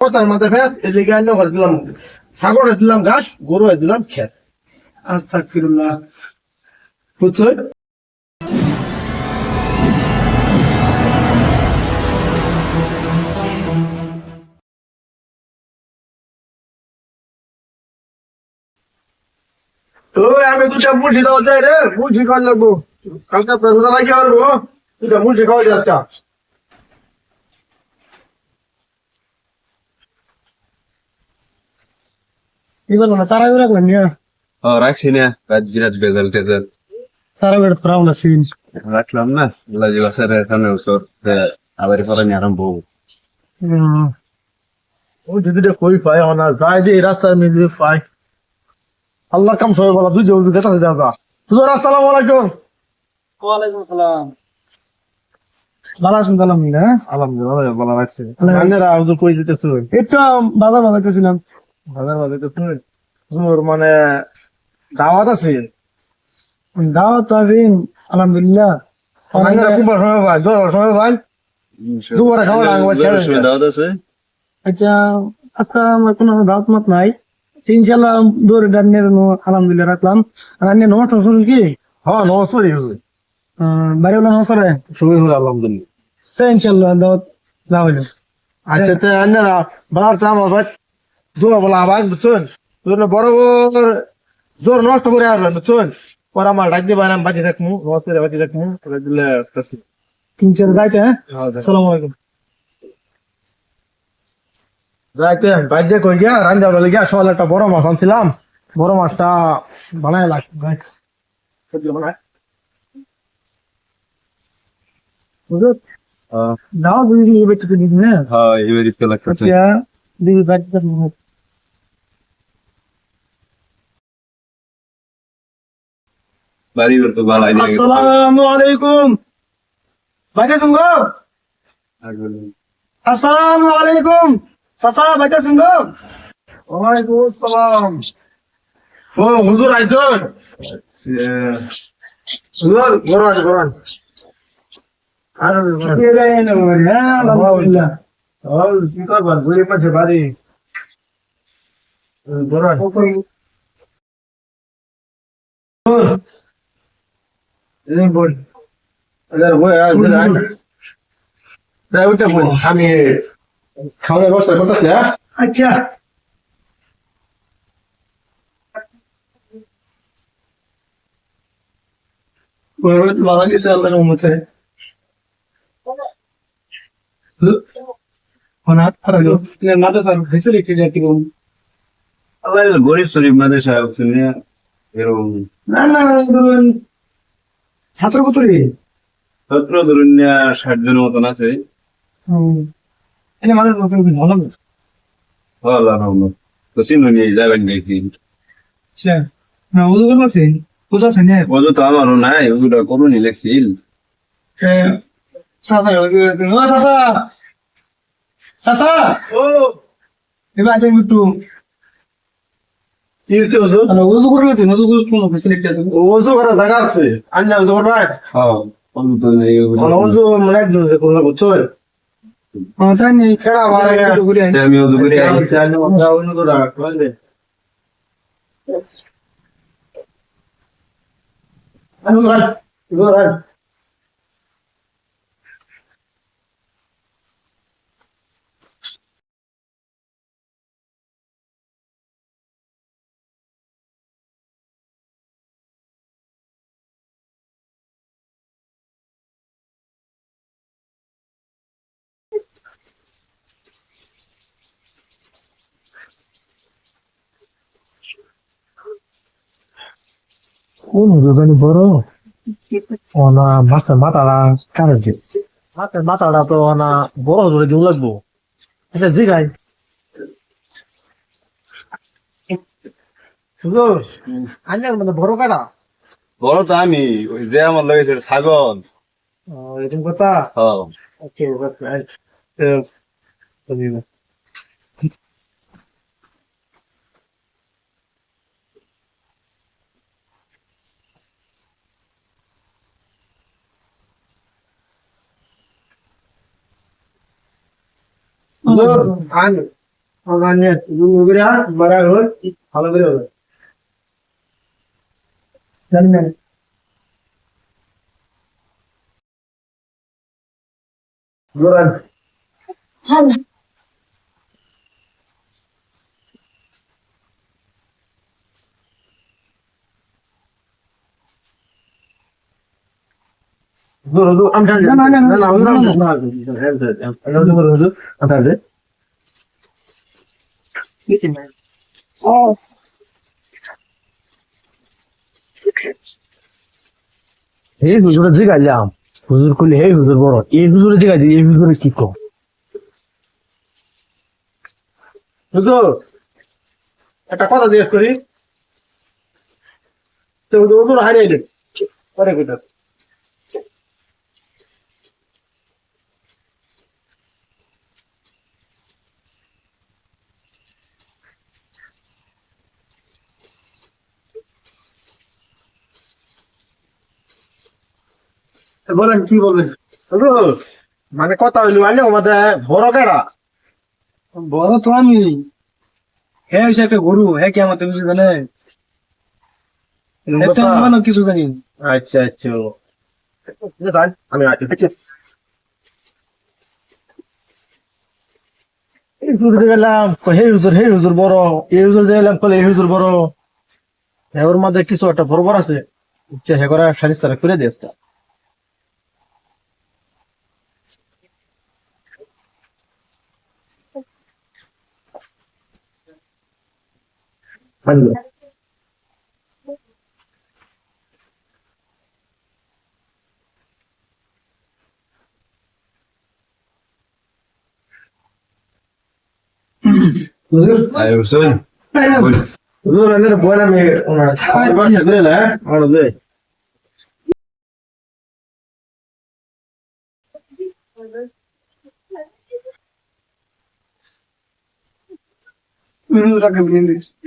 কথার মাথায় এদিকে দিলাম ছাগলে দিলাম ঘাস গরু দিলাম খেত ওই, আমি দুটা মুঠি দাও যাই রে। মুঠি খাওয়া লাগবো। কালকে রোজা লাগিয়ে দুটা মুঠি খাওয়া যাস না করেন ও রাখছি না বিরাজ বেজাল টেজাল। রাখলাম না লাজি বাসার এখানে উসর আবার পরে নিয়ে আরম্ভ ও যদি কই পায় না যায় যে রাস্তার মধ্যে পায় আল্লাহ কাম সবাই বলা তুই জলদি দেখা যা যা তুই আসসালামু আলাইকুম। ওয়ালাইকুম ভালো আছেন আলহামদুলিল্লাহ ভালো লাগছে কই যেতেছ? এই তো বাজার বাজার বাজার তো মানে দাওয়াত আছে? দাওয়াত তো আছেন আলহামদুলিল্লাহ। আন্নারা কুম্বার সময় ভাই দর সময় ভাই দুবারে খাওয়া লাগবে, দাওয়াত আছে? আচ্ছা আজকে আমার কোনো দাওয়াত মাত নাই। ইনশাল্লাহ দৌড়ে ডান্নের আলহামদুলিল্লাহ রাখলাম। আর আন্নে নমস্কার শুনুন কি? হ্যাঁ নমস্কার আহ, বাড়ি বলে নমস্কার সবাই হলো আলহামদুলিল্লাহ। তো ইনশাল্লাহ দাওয়াত দেওয়া হইল। আচ্ছা তো আমার ভাই দোয়া বলা ভাই বুঝছেন? না বড় বড় জোর নষ্ট করে আসবেন বুঝছেন? পরে আমার ডাক দিয়ে বাইরাম বাজি থাকমু নমস্কার বাজি থাকমু তোরা দিলে প্রশ্ন। ইনশাল্লাহ যাইতে হ্যাঁ? আসসালামু আলাইকুম। যাইতে বাইরে কই গিয়া রান্না বলে গিয়া সকালে একটা বড় মাছ আনছিলাম। বড় মাছটা বানায় লাগবে হ্যাঁ দাও দুই দিন বেঁচে তো দিন হ্যাঁ? হ্যাঁ এবার ইফতে লাগছে আচ্ছা দুই বাড়িতে বাড়ি তো বালাই দিয়ে আসসালামু আলাইকুম বাইতে শুনগ আসসালামু আলাইকুম সাসা বাইতে শুনগ ওয়ালাইকুম আসসালাম ও হুজুর আইছন হুজুর বড়ান বড়ান আর হ্যাঁ আলহামদুলিল্লাহ আর কি করবার গরিব মাঝে বাড়ি বড়ান এই বল আদার বই আদার আন প্রাইভেটে বল আমি খাওয়ার ব্যবস্থা করতেছি হ্যাঁ আচ্ছা ভালো গেছে আল্লাহর রহমতে অনাথ খারাপ মাথা স্যার ফেসিলিটি রাখি আল্লাহ গরিব শরীফ মাদ্রাসা শুনে এরকম না না ধরুন ছাত্র কত রে? ছাত্র ধরুন ষাট জনের মতন আছে। এনে আমাদের নতুন ভালো হ্যাঁ আল্লাহ রহমত। তো চিনো নিয়ে যাবেন দেখি আচ্ছা না কথা আছে? বুঝা আছে না? অজু তো আমারও নাই ওগুলো করুনি লেখছিল। সাসা ও সাসা! সাসা! ও! এবার একটু। কি হচ্ছে হুজুর মানে ওজু করে গেছে ওজু করে কোনো ফেসিলিটি আছে ওজু করার জায়গা আছে আন্না ওজু করবাই হ্যাঁ অজু তো নেই মানে ওজু মানে একদম যে কোনো বুঝছ হ্যাঁ তাই নেই কেডা মারে গে একটু ঘুরে আয়। আমি অজু করি আই। জানি আমরা অন্য তো রাখ বুঝলে আনু রাখ কোন দোকানে বড় ও না মাথা মাথাটা কারে দিচ্ছে মাথার মাথাটা তো না বড় ধরে দিউ লাগবো আচ্ছা জি গাই আন্নার মানে বড় কাটা বড় তো আমি ওই যে আমার লেগেছে ছাগল এরকম কথা আচ্ছা আচ্ছা তুমি আন অনলাইনে দুগুরা বড় হল ভালো করে হবে জানি না জোরান দূর দূর আমি জানি না, না, না, না না হুজুর আমি না, না। জানি না হুজুর আমি জানি এই হুজুরের জিগাইলাম হুজুর কইলে এই হুজুর বড় এই হুজুরের জিগাই এই হুজুরে কি কম হুজুর একটা কথা জিজ্ঞেস করি তো হুজুর হুজুর হারিয়ে দিন পরে কথা বলেন কি বলবেন? মানে কথা হইল আইলে আমাদের বড় কেডা? বলো তো আমি। হ্যাঁ হচ্ছে একটা গরু হ্যাঁ কি তুমি জানে মানে কিছু জানি। আচ্ছা আচ্ছা। আমি আচ্ছা। এই গেলাম কই, হে হুজুর হে হুজুর বড়। এই হুজুর এলাম কলে এই হুজুর বড়। হ্যাঁ, ওর মধ্যে কিছু একটা বড় আছে। ইচ্ছা হে করে সারিস তারা করে দিয়েছে। হুজুর আয় হুসেন হুজুর আমাদের বই আমি ওনার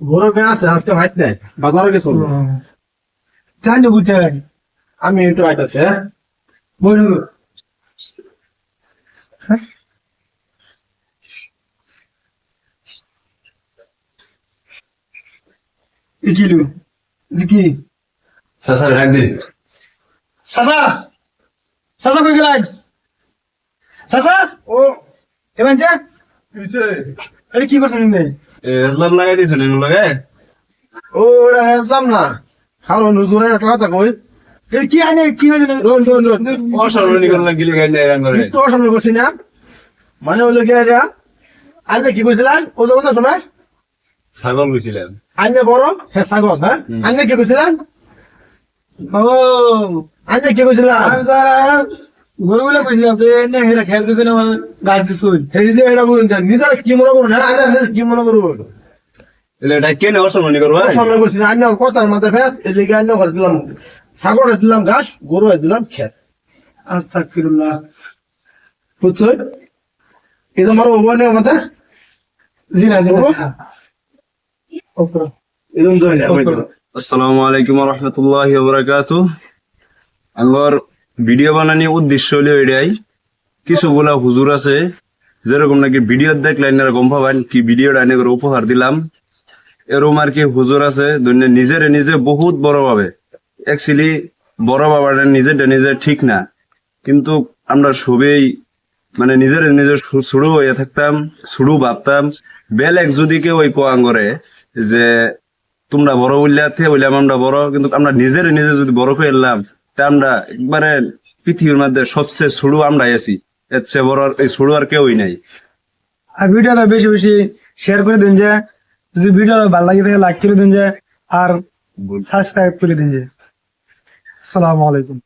বড় আছে আজকে ভাইত নাই বাজারে গেছিল তান্ডে বুঝতে আমি একটু আইতাছি হ্যাঁ? মরু ইকিলু দিকি সাসার ডাক দিন সাসা সাসা কই গেলাই? সাসা ও। এবার যা আরে কি করছেন নে এসলাম লাগাই দিছিল এনু লাগে। ও ওটা আসলাম না। কারণ হুজুরে একটা কথা কই। এ কি আনে কি হয়েছে? রোন রোন রোন অসরণি করলে গিলে গাই নাই রান করে তো সামনে করছি না। মানে হইল কি এটা আজকে কি কইছিলেন? ও যখন শোনা। ছাগল গেছিলেন আজকে বড়? হে ছাগল হ্যাঁ? আজকে কি কইছিলেন? ও আজকে কি কইছিলাম? আমি গরুগুলা কইছিলাম তো এনে হেরা খেয়াল দিছে না আমার গাছ দিছুই এই যে এটা বলুন নিজের কি মনে করুন হ্যাঁ? আজকে কি মনে করুন? এলে এটা কেন অসরণি করবা সামনে করছি না কথার মাথায় ফেস এদিকে আজকে করে দিলাম ছাগলে দিলাম ঘাস গরু দিলাম খেত। আস্তাগফিরুল্লাহ। বুঝছ? এটা আমার ওবানে মাথা। জিনা জিনা এরকম তো আসসালামু আলাইকুম রহমতুল্লাহ বারাকাতু আমার ভিডিও বানানোর উদ্দেশ্য হলো এটাই। কিছু বলা হুজুর আছে, যেরকম নাকি ভিডিও দেখলে এনারা গম পাবেন কি ভিডিওটা এনে করে উপহার দিলাম। এরকম আর কি হুজুর আছে, দুনিয়া নিজেরে নিজে বহুত বড় ভাবে। অ্যাকচুয়ালি বড় বাবাটা নিজেরটা নিজে ঠিক না। কিন্তু আমরা সবেই মানে নিজের নিজের শুরু হয়ে থাকতাম শুরু ভাবতাম। বেলেগ যদি কেউ ওই কোয়াং করে যে, তোমরা বড় উল্লাতে বললাম আমরা বড়। কিন্তু আমরা নিজের নিজে যদি বড় করে এলাম তা আমরা একবারে পৃথিবীর মধ্যে সবচেয়ে সুড়ু আমরা আছি। এর চেয়ে বড় এই সুড়ু আর কেউই নাই। আর ভিডিওটা বেশি বেশি শেয়ার করে দিন যে যদি ভিডিওটা ভালো লাগে থাকে লাইক করে দিন যে আর সাবস্ক্রাইব করে দিন যে। আসসালামু আলাইকুম।